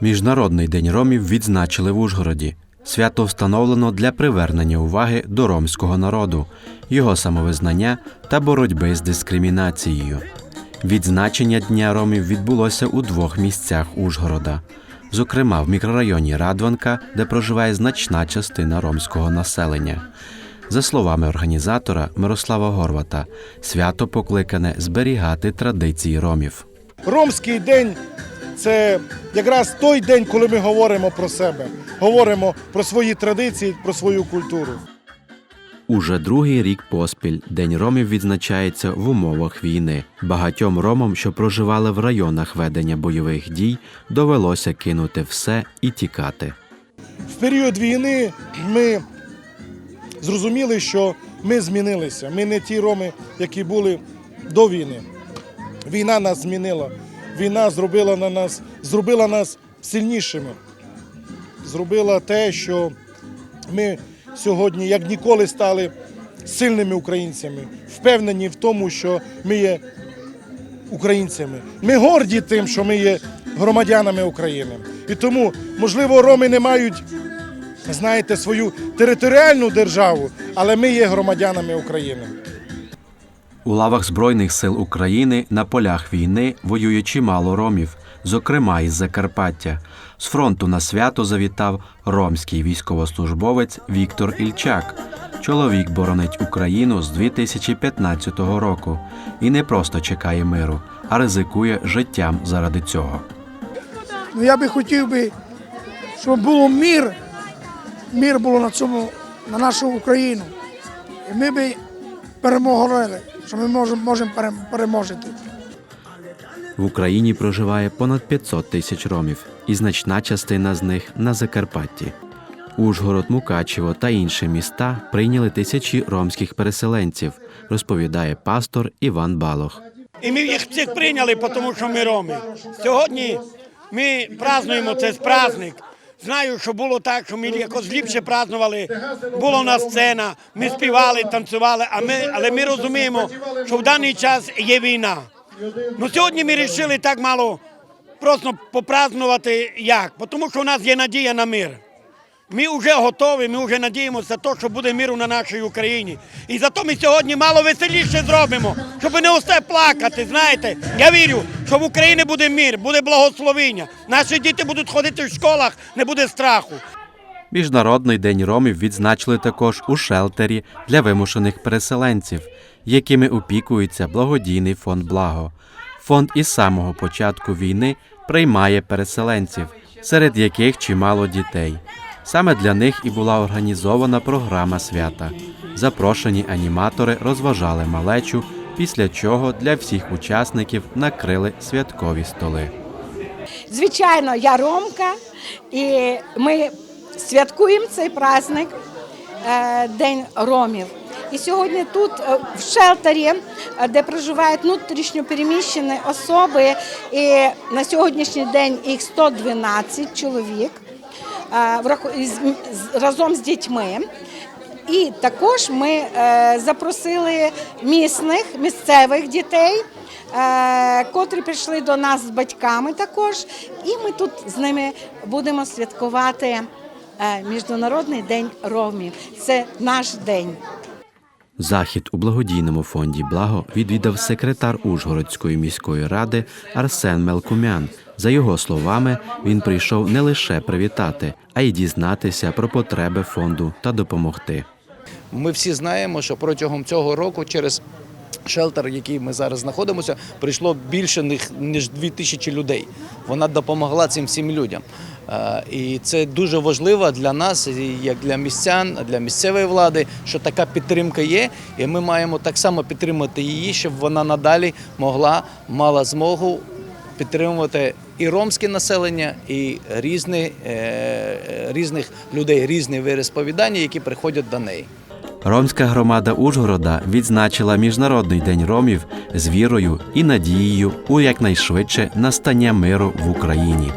Міжнародний день ромів відзначили в Ужгороді. Свято встановлено для привернення уваги до ромського народу, його самовизнання та боротьби з дискримінацією. Відзначення Дня ромів відбулося у двох місцях Ужгорода. Зокрема, в мікрорайоні Радванка, де проживає значна частина ромського населення. За словами організатора Мирослава Горвата, свято покликане зберігати традиції ромів. Ромський день це якраз той день, коли ми говоримо про себе, говоримо про свої традиції, про свою культуру. Уже другий рік поспіль День ромів відзначається в умовах війни. Багатьом ромам, що проживали в районах ведення бойових дій, довелося кинути все і тікати. В період війни ми зрозуміли, що ми змінилися. Ми не ті роми, які були до війни. Війна нас змінила. Війна зробила на нас, зробила нас сильнішими. Зробила те, що ми сьогодні, як ніколи, стали сильними українцями, впевнені в тому, що ми є українцями. Ми горді тим, що ми є громадянами України. І тому, можливо, роми не мають, знаєте, свою територіальну державу, але ми є громадянами України. У лавах Збройних сил України на полях війни воює чимало ромів, зокрема із Закарпаття. З фронту на свято завітав ромський військовослужбовець Віктор Ільчак. Чоловік боронить Україну з 2015 року і не просто чекає миру, а ризикує життям заради цього. Ну, я би хотів би, щоб було мир, мир було на цьому, на нашу Україну. І ми би перемогли, що ми можемо, можемо пере- переможити. В Україні проживає понад 500 тисяч ромів, і значна частина з них на Закарпатті. Ужгород, Мукачево та інші міста прийняли тисячі ромських переселенців, розповідає пастор Іван Балох. І ми їх всіх прийняли, тому що ми роми. Сьогодні ми празднуємо цей праздник. Знаю, що було так, що ми якось ліпше празнували. Була у нас сцена, ми співали, танцювали, а ми, але ми розуміємо, що в даний час є війна. Ну сьогодні ми вирішили так мало просто попразнувати як, тому що у нас є надія на мир. Ми вже готові, ми вже надіємося на що буде миру на нашій Україні. І зато ми сьогодні мало веселіше зробимо, щоб не усе плакати. Знаєте, я вірю, що в Україні буде мир, буде благословіння. Наші діти будуть ходити в школах, не буде страху. Міжнародний день ромів відзначили також у шелтері для вимушених переселенців, якими опікується благодійний фонд Благо. Фонд із самого початку війни приймає переселенців, серед яких чимало дітей. Саме для них і була організована програма свята. Запрошені аніматори розважали малечу, після чого для всіх учасників накрили святкові столи. Звичайно, я Ромка, і ми святкуємо цей праздник е, День Ромів. І сьогодні тут, е, в шелтері, е, де проживають внутрішньо переміщені особи, і на сьогоднішній день їх 112 чоловік е, враху- із- з- разом з дітьми. І також ми е, запросили місних, місцевих дітей, е, котрі прийшли до нас з батьками також. І ми тут з ними будемо святкувати е, Міжнародний день ромів. Це наш день. Захід у благодійному фонді Благо відвідав секретар Ужгородської міської ради Арсен Мелкумян. За його словами, він прийшов не лише привітати, а й дізнатися про потреби фонду та допомогти. Ми всі знаємо, що протягом цього року через шелтер, в який ми зараз знаходимося, прийшло більше них- ніж дві тисячі людей. Вона допомогла цим всім людям. Е, І це дуже важливо для нас, як для містян, для місцевої влади, що така підтримка є, і ми маємо так само підтримати її, щоб вона надалі могла мала змогу підтримувати і ромське населення, і різні, е, різних людей, різні вирозповідання, які приходять до неї. Ромська громада Ужгорода відзначила Міжнародний день ромів з вірою і надією у якнайшвидше настання миру в Україні.